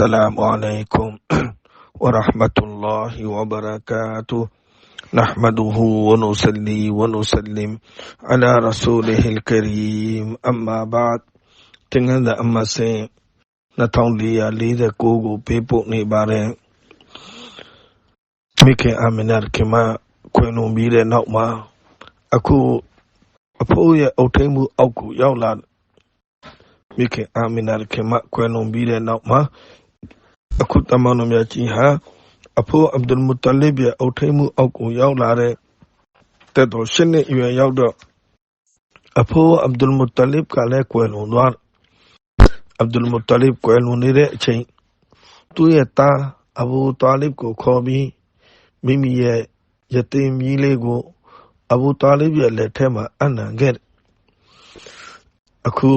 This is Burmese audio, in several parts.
السلام عليكم ورحمة الله وبركاته نحمده ونصلي ونسلم على رسوله الكريم أما بعد တင်ငန်းတဲ့အမဆင်2449ကိုပေးပို့နေပါတယ်မိခင်အမနာခင်မခွင်လုံးပြီးတဲ့နောက်မှာအခုအဖိုးရဲ့အုတ်ထိန်မှုအောက်ကိုရောက်လာ မိခင်အာမီနာခင်မခွဲလုံးပြီးတဲ့နောက်မှာအခုတမန်တော်မြတ်ကြီးဟာအဖိုးအဗ်ဒุลမုတလစ်ရဲ့အုတ်ထိန်မှုအောက်ကိုရောက်လာတဲ့တဲ့တော်ရှစ်နှစ်အရွယ်ရောက်တော့အဖိုးအဗ်ဒุลမုတလစ်ကလည်းကွယ်လွန်သွားအဗ်ဒุลမုတလစ်ကွယ်လွန်နေတဲ့အချိန်သူ့ရဲ့သားအဘူတာလစ်ကိုခေါ်ပြီးမိမိရဲ့ယတိမ်ကြီးလေးကိုအဘူတာလစ်ရဲ့လက်ထဲမှာအနံခဲ့တယ်အခု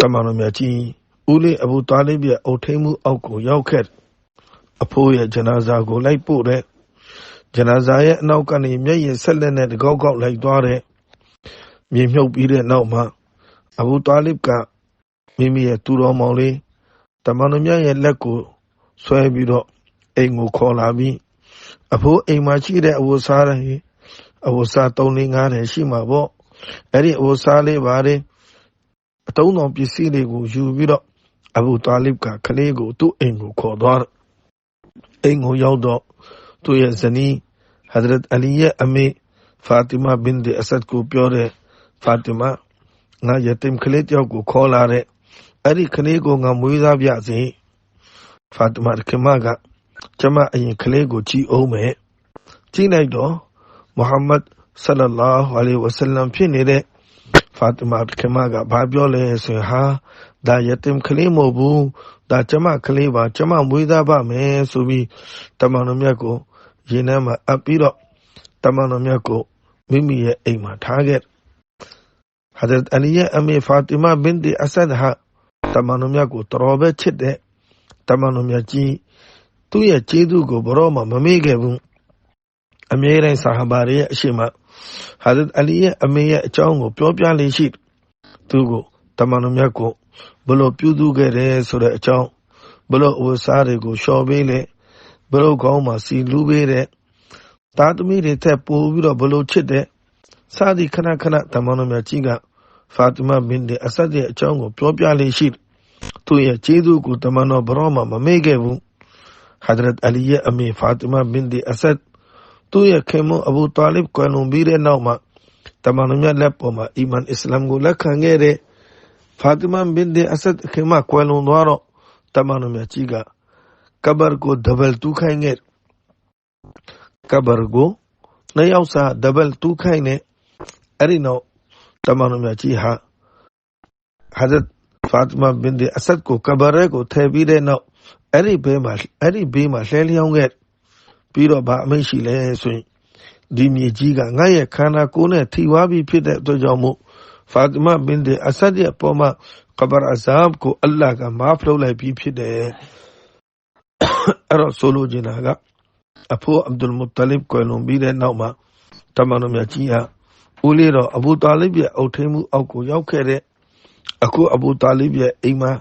တမန်တော်မြတ်ကြီး ဦးလေးအဘူတာလစ်ရဲ့ အုတ်ထိန်မှုအောက်ကို ရောက်ခဲ့တယ်အဖိုးရဲ့ ဂျနာဇာကို လိုက်ပို့တဲ့ ဂျနာဇာရဲ့ အနောက်ကနေ မျက်ရည်ဆက်လက်နဲ့ တကောက်ကောက် လိုက်သွားတဲ့ မြေမြုပ်ပြီးတဲ့နောက်မှာ အဘူတာလစ်က မိမိရဲ့သူတော်မောင်လေးတမန်တော်မြတ်ရဲ့ လက်ကိုဆွဲပြီးတော့ အိမ်ကိုခေါ်လာပြီး အဖိုးအိမ်မှာရှိတဲ့ အဝတ်စားတွေ အဝတ်စား3 4 5တယ်ရှိမှာပေါ့ အဲ့ဒီအဝတ်စားလေးပါတ ယ်အတုံးတော်ပစ္စည်းတွေကိုယူပြီးတော့အဘူတာလစ်ကကလေးကိုသူ့အိမ်ကိုခေါ်သွားတယ်အိမ်ကိုရောက်တော့သူ့ရဲ့ဇနီးဟဒရတ်အလီရဲ့အမေဖာတီမာဘင်ဒီအဆတ်ကိုပြောတဲ့ဖာတီမာငါယတင်ကလေးတယောက်ကိုခေါ်လာတဲ့အဲ့ဒီကလေးကိုငါမွေးစားပြစေဖာတီမာခင်မကကျမအရင်ကလေးကိုကြည်အောင်မယ်ကြည့်လိုက်တော့မုဟမ္မဒ်ဆလလာဟူအလိုင်ဝဆလမ်ဖြစ်နေတဲ့ ဖာတီမာခင်မကဘာပြောလဲဆိုရင်ဟာဒါယတင်ကလေးမဟုတ်ဘူးဒါကျမကလေးပါကျမမွေးသားပါမယ်ဆိုပြီးတမန်တော်မြတ်ကိုရင်ထဲမှာအပ်ပြီးတော့တမန်တော်မြတ်ကိုမိမိရဲ့အိမ်မှာထားခဲ့ဟာဇရတ်အလီရဲ့အမေဖာတီမာဘင်တီအဆဒ်ဟာတမန်တော်မြတ်ကိုတော်ပဲချစ်တဲ့တမန်တော်မြတ်ကြီးသူ့ရဲ့ကျေးဇူးကိုဘရောမှမမေ့ခဲ့ဘူး အမြဲတမ်းဆာဟာဘာတွေရဲ့အရှိမဟာဇရတ်အလီရဲ့အမေရဲ့အကြောင်းကိုပြောပြလေးရှိသူကိုတမန်တော်မြတ်ကိုဘလို့ပြုစုခဲ့တယ်ဆိုတဲ့အကြောင်းဘလို့အဝစားတွေကိုလျှော်ပေးလေဘလို့ကောင်းမှစီလူပေးတဲ့သားသမီးတွေထက်ပိုပြီးတော့ဘလို့ချစ်တဲ့စသည်ခဏခဏတမန်တော်မြတ်ကြီးကဖာတီမာဘင်ဒီအဆတ်ရဲ့အကြောင်းကိုပြောပြလေးရှိသူရဲ့ကျေးဇူးကိုတမန်တော်ဘရောမှမမေ့ခဲ့ဘူးဟဒရတ်အလီရဲ့အမေဖာတီမာဘင်ဒီအဆတ် သူရဲ့ခင်မအဘူတာလစ်ကွယ်လွန်ပြီးတဲ့နောက်မှာတမန်တော်မြတ်လက်ပေါ်မှာအီမန်အစ္စလာမ်ကိုလက်ခံခဲ့တဲ့ဖာတီမာဘင်ဒီအဆတ်ခင်မကွယ်လွန်သွားတော့တမန်တော်မြတ်ကြီးကကဘာကိုဒဘယ်တူခိုင်းခဲ့ကဘာကိုနှစ်ယောက်စာဒဘယ်တူခိုင်းနေအဲ့ဒီနောက်တမန်တော်မြတ်ကြီးဟာဟာဇတ်ဖာတီမာဘင်ဒီအဆတ်ကိုကဘာရဲကိုထည့်ပြီးတဲ့နောက်အဲ့ဒီဘေးမှာအဲ့ဒီဘေးမှာလှဲလျောင်းခဲ့ ပြီးတော့ဗာအမိတ်ရှိလဲဆိုရင်ဒီမြေကြီးကငါရဲ့ခန္ဓာကိုယ်နဲ့ထိဝါပြီးဖြစ်တဲ့အတွက်ကြောင့်မို့ဖာတီမာဘင်ဒီအဆတ်ရဲ့ပေါ်မှာကဘာအဇပ်ကိုအလ္လာဟ်ကမာဖလုပ်လိုက်ပြီးဖြစ်တယ်အဲ့တော့ဆိုလိုချင်တာကအဖိုးအဗ်ဒุลမုတလစ်ကွယ်လွန်ပြီးတဲ့နောက်မှာတမန်တော်မြတ်ကြီးဟာဦးလေးတော်အဘူတာလစ်ရဲ့အုတ်ထိန်မှုအောက်ကိုရောက်ခဲ့တဲ့အခုအဘူတာလစ်ရဲ့အိမ်မှာ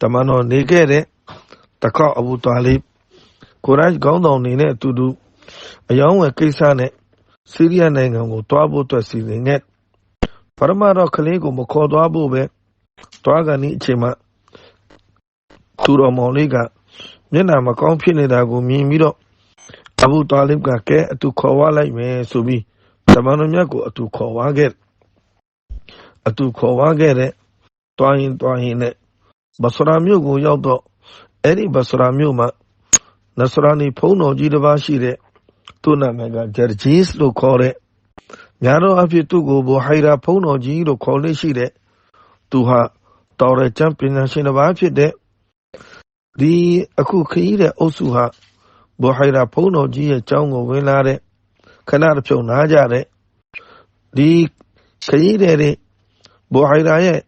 တမန်တော်နေခဲ့တဲ့တခေါက်အဘူတာလစ် ကိုရိုင်းခေါင်းဆောင်နေတဲ့အတူတူအယောင်းဝယ်ကိစ္စနဲ့ဆီးရီးယားနိုင်ငံကိုတွားဖို့အတွက်စီစဉ်ခဲ့ပရမတော့ကလေးကိုမခေါ်သွားဖို့ပဲတွားကန်ဒီအချိန်မှာသူတော်မောင်လေးကမျက်နှာမကောင်းဖြစ်နေတာကိုမြင်ပြီးတော့အဘူတာလစ်ကကဲအတူခေါ်ဝလိုက်မယ်ဆိုပြီးတမန်တော်မြတ်ကိုအတူခေါ်ဝခဲ့အတူခေါ်ဝခဲ့တဲ့တွားရင်တွားရင်နဲ့ဘဆရာမြို့ကိုရောက်တော့အဲ့ဒီဘဆရာမြို့မှာ နဆရာနီဖုံးတော်ကြီးတစ်ပါးရှိတဲ့သူ့နာမည်ကဂျာဂျီစ်လို့ခေါ်တဲ့ညာတော့အဖြစ်သူ့ကိုဘူဟိုင်ရာဖုံးတော်ကြီးလို့ခေါ်လို့ရှိတဲ့သူဟာတော်ရကျမ်းပညာရှင်တစ်ပါးဖြစ်တဲ့ဒီအခုခရီးတဲ့အုပ်စုဟာဘူဟိုင်ရာဖုံးတော်ကြီးရဲ့ကျောင်းကိုဝင်လာတဲ့ခဏတစ်ဖြုံနားကြတဲ့ဒီခရီးတဲ့ဘူဟိုင်ရာရဲ့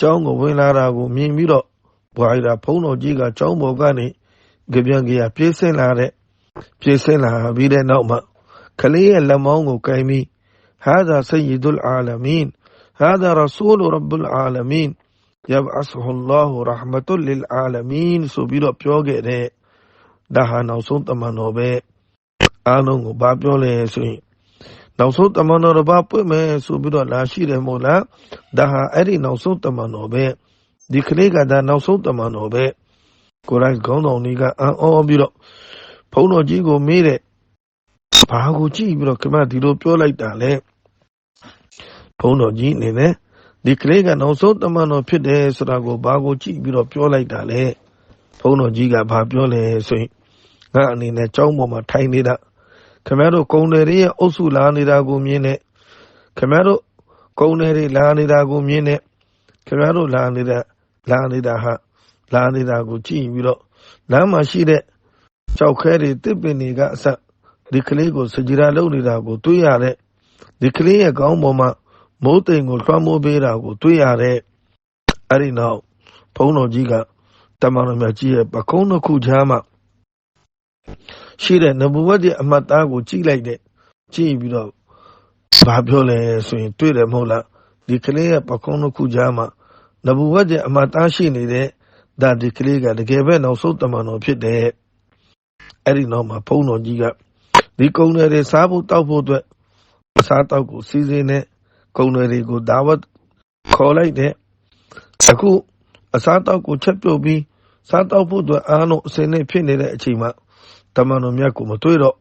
ကျောင်းကိုဝင်လာတာကိုမြင်ပြီးတော့ဘူဟိုင်ရာဖုံးတော်ကြီးကကျောင်းပေါ်ကနေ ကြပြန်ကြရပြေးဆင်းလာတဲ့ပြေးဆင်းလာပြီးတဲ့နောက်မှာကလေးရဲ့လက်မောင်းကိုကင်ပြီးဟာဇာဆယီဒุลအာလမင်ဟာဇာရဆူလ်ရဘ်လ်အာလမင်ယဘအဆဟူလာဟူရဟမတုလ်အာလမင်ဆိုပြီးတော့ပြောခဲ့တဲ့ဒါဟာနောက်ဆုံးတမန်တော်ပဲအားလုံးကိုဘာပြောလဲဆိုရင်နောက်ဆုံးတမန်တော်တော့ဘာပွင့်မယ်ဆိုပြီးတော့လာရှိတယ်မို့လားဒါဟာအဲ့ဒီနောက်ဆုံးတမန်တော်ပဲဒီကလေးကဒါနောက်ဆုံးတမန်တော်ပဲ ကိုရိုင်းခေါင်းတော်ကြီးကအံ့ဩပြီးတော့ဘုန်းတော်ကြီးကိုမေးတဲ့ဘာကိုကြည့်ပြီးတော့ခမဒီလိုပြောလိုက်တာလဲဘုန်းတော်ကြီးအနေနဲ့ဒီကလေးကနောက်ဆုံးတမန်တော်ဖြစ်တယ်ဆိုတာကိုဘာကိုကြည့်ပြီးတော့ပြောလိုက်တာလဲဘုန်းတော်ကြီးကဘာပြောလဲဆိုရင်ငါအနေနဲ့ကြောင်းပေါ်မှာထိုင်နေတာခင်ဗျားတို့ကုံတယ်ရဲ့အုပ်စုလာနေတာကိုမြင်နေခင်ဗျားတို့ကုံတယ်တွေလာနေတာကိုမြင်နေခင်ဗျားတို့လာနေတာလာနေတာဟာ လာနေတာကိုကြည့်ပြီးတော့လမ်းမှာရှိတဲ့ကြောက်ခဲတွေတစ်ပင်တွေကအဆက်ဒီကလေးကိုစကြရာလုပ်နေတာကိုတွေးရတဲ့ဒီကလေးရဲ့ခေါင်းပေါ်မှာမိုးတိမ်ကိုလွှမ်းမိုးပေးတာကိုတွေးရတဲ့အဲ့ဒီနောက်ဘုန်းတော်ကြီးကတမန်တော်မြတ်ကြီးရဲ့ပကုံးတစ်ခုချားမှာရှိတဲ့နဘူဝတ်ရဲ့အမတ်သားကိုကြည့်လိုက်တဲ့ကြည့်ပြီးတော့ဘာပြောလဲဆိုရင်တွေ့တယ်မဟုတ်လားဒီကလေးရဲ့ပကုံးတစ်ခုချားမှာနဘူဝတ်ရဲ့အမတ်သားရှိနေတဲ့ ဒါဒီကလေးကတကယ်ပဲနောက်ဆုံးတမန်တော်ဖြစ်တဲ့အဲ့ဒီနောက်မှာဘုန်းတော်ကြီးကဒီကုံတွေစားဖို့တောက်ဖို့အတွက်အစားတောက်ကိုစီစဉ်တဲ့ကုံတွေကိုဒါဝတ်ခေါ်လိုက်တဲ့အခုအစားတောက်ကိုချက်ပြုတ်ပြီးစားတောက်ဖို့အတွက်အားလုံးအစင်းနဲ့ဖြစ်နေတဲ့အချိန်မှာတမန်တော်မြတ်ကိုမတွေ့တော့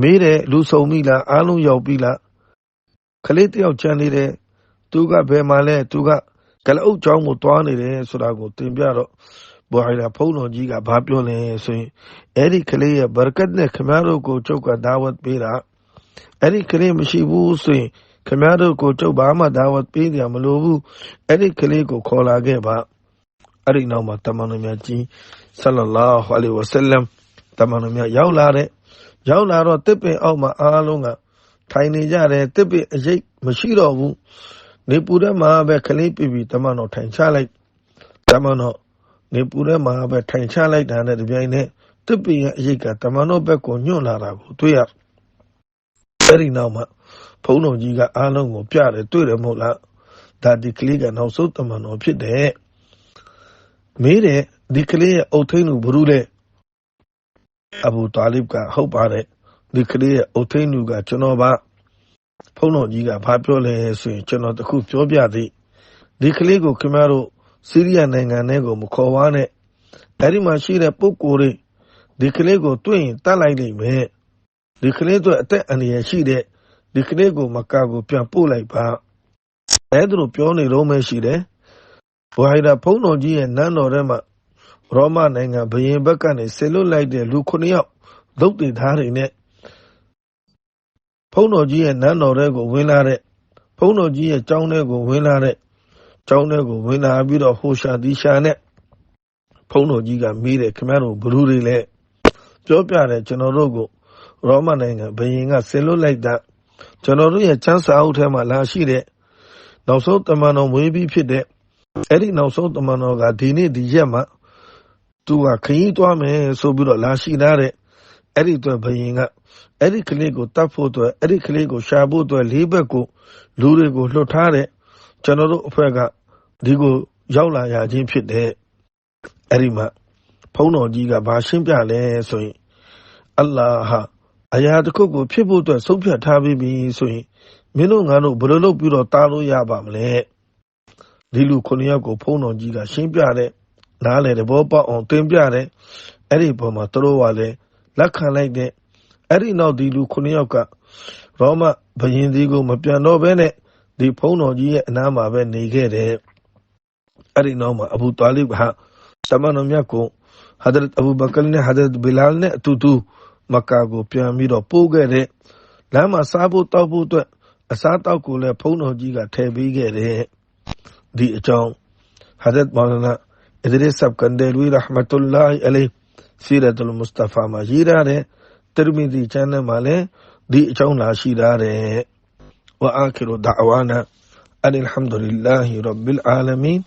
မေးတယ်လူဆုံမိလားအားလုံးရောက်ပြီလားကလေးတယောက်ချမ်းနေတယ်သူကဘယ်မှာလဲသူက ကလအုပ်ချောင်းကိုတွားနေတယ်ဆိုတာကိုသင်ပြတော့ဘွာဟိလာဖုန်းတော်ကြီးကဘာပြောလဲဆိုရင်အဲ့ဒီကလေးရဲ့ဘရကတ်နဲ့ခမရတို့ကိုကျုပ်ကဒါဝတ်ပေးတာအဲ့ဒီကလေးမရှိဘူးဆိုရင်ခမရတို့ကိုကျုပ်ဘာမှဒါဝတ်ပေးကြမလို့ဘူးအဲ့ဒီကလေးကိုခေါ်လာခဲ့ပါအဲ့ဒီနောက်မှာတမန်တော်မြတ်ကြီးဆလလာဟူအလိုင်ဝဆလမ်တမန်တော်မြတ်ရောက်လာတဲ့ရောက်လာတော့တစ်ပင်အောက်မှာအားလုံးကထိုင်နေကြတယ်တစ်ပင်အရေးမရှိတော့ဘူး နေပူထဲမှာပဲကလေးပြပြီးတမန်တော်ထိုင်ချလိုက်တမန်တော်နေပူထဲမှာပဲထိုင်ချလိုက်တာနဲ့တပြိုင်နက်တစ်ပင်ရဲ့အရေးကတမန်တော်ဘက်ကိုညွန့်လာတာကိုတွေ့ရအဲ့ဒီနောက်မှာဘုန်းတော်ကြီးကအားလုံးကိုပြတယ်တွေ့တယ်မဟုတ်လားဒါဒီကလေးကနောက်ဆုံးတမန်တော်ဖြစ်တယ်မေးတယ်ဒီကလေးရဲ့အုတ်ထိန်လူဘ ᱹ လဲအဘူတာလစ်ကဟုတ်ပါတယ်ဒီကလေးရဲ့အုတ်ထိန်လူကကျွန်တော်ပါ ဖုန်းတော်ကြီးက ဘာပြောလဲဆိုရင် ကျွန်တော်တခုပြောပြသည် ဒီကလေးကို ခင်ဗျားတို့စီးရီးယားနိုင်ငံထဲကို မခေါ်ဝါနဲ့ အဲ့ဒီမှာရှိတဲ့ ပုဂ္ဂိုလ်တွေ ဒီကလေးကိုတွေ့ရင်တတ်လိုက်လိမ့်မယ် ဒီကလေးတို့အသက်အန္တရာယ်ရှိတဲ့ဒီကလေးကိုမကာကို ပြန်ပို့လိုက်ပါ အဲ့ဒါလို ပြောနေတော့မှရှိတယ်ဘွာဟိဒါဖုန်းတော်ကြီးရဲ့ နန်းတော်ထဲမှာ ရောမနိုင်ငံဘရင်ဘက်ကနေဆေလွတ်လိုက်တဲ့ လူ9ယောက်လုတ်တင်သားတွေနဲ့ ဖုန်းတော်ကြီးရဲ့နန်းတော်ထဲကိုဝင်လာတဲ့ဖုန်းတော်ကြီးရဲ့ကျောင်းထဲကိုဝင်လာတဲ့ကျောင်းထဲကိုဝင်လာပြီးတော့ဟိုရှာဒီရှာနဲ့ဖုန်းတော်ကြီးကမေးတယ်ခင်ဗျားတို့ဘလူတွေလဲပြောပြတယ်ကျွန်တော်တို့ကိုရောမနိုင်ငံဘရင်ကဆေလွတ်လိုက်တာကျွန်တော်တို့ရဲ့ချမ်းစာအုပ်ထဲမှာလာရှိတဲ့နောက်ဆုံးတမန်တော်မွေးပြီးဖြစ်တဲ့အဲ့ဒီနောက်ဆုံးတမန်တော်ကဒီနေ့ဒီရက်မှာသူကခရီးသွားမယ်ဆိုပြီးတော့လာရှိထားတဲ့အဲ့ဒီအတွက်ဘယင်က အဲ့ဒီကလေးကိုတတ်ဖို့အတွက်အဲ့ဒီကလေးကိုရှာဖို့အတွက်လေးဘက်ကိုလူတွေကိုလွှတ်ထားတဲ့ကျွန်တော်တို့အဖွဲ့ကဒီကိုရောက်လာရခြင်းဖြစ်တဲ့အဲ့ဒီမှာဖုံးတော်ကြီးကဘာရှင်းပြလဲဆိုရင်အလ္လာဟအရာတစ်ခုကိုဖြစ်ဖို့အတွက်ဆုံးဖြတ်ထားပြီးပြီဆိုရင်မင်းတို့ငါတို့ဘယ်လိုလုပ်ပြီးတော့တားလို့ရပါမလဲဒီလူခုနှစ်ယောက်ကိုဖုံးတော်ကြီးကရှင်းပြတဲ့နားလေတဲ့ဘောပေါက်အောင်တင်ပြတဲ့အဲ့ဒီပုံမှာသူတို့ကလည်းလက်ခံလိုက်တဲ့ အဲ့ဒီနောက် ဒီလူခုနှစ်ယောက်က ရောမဘယင်ဒီကို မပြန်တော့ဘဲနဲ့ ဒီဖုံးတော်ကြီးရဲ့အနားမှာပဲ နေခဲ့တယ် အဲ့ဒီနောက်မှာ အဘူတာလစ်ဟာ တမန်တော်မြတ်ကိုဟဒရတ်အဘူဘကရ်နဲ့ဟဒရတ်ဘီလာနဲ့အတူတူ မက္ကာကို ပြန်ပြီးတော့ ပို့ခဲ့တဲ့လမ်းမှာ စားဖို့တောက်ဖို့အတွက် အစားတောက်ကိုလည်းဖုံးတော်ကြီးက ထည့်ပေးခဲ့တဲ့ဒီအကြောင်းဟဒရတ်မောလနာအဒရစ်ဆပ်ကန်ဒယ်ဝီရဟမတုလာဟ်အလိုင်စီရတ်ုလ်မုစတဖာမှာ ရေးထား တဲ့တရမီဒီချန်နယ်မှာလည်းဒီအကြောင်းလာရှိထားတယ်ဝအာခိရဒအဝါနာအလ်ဟမ်ဒူလ illah ရဘ်ဘီလ်အာလမင်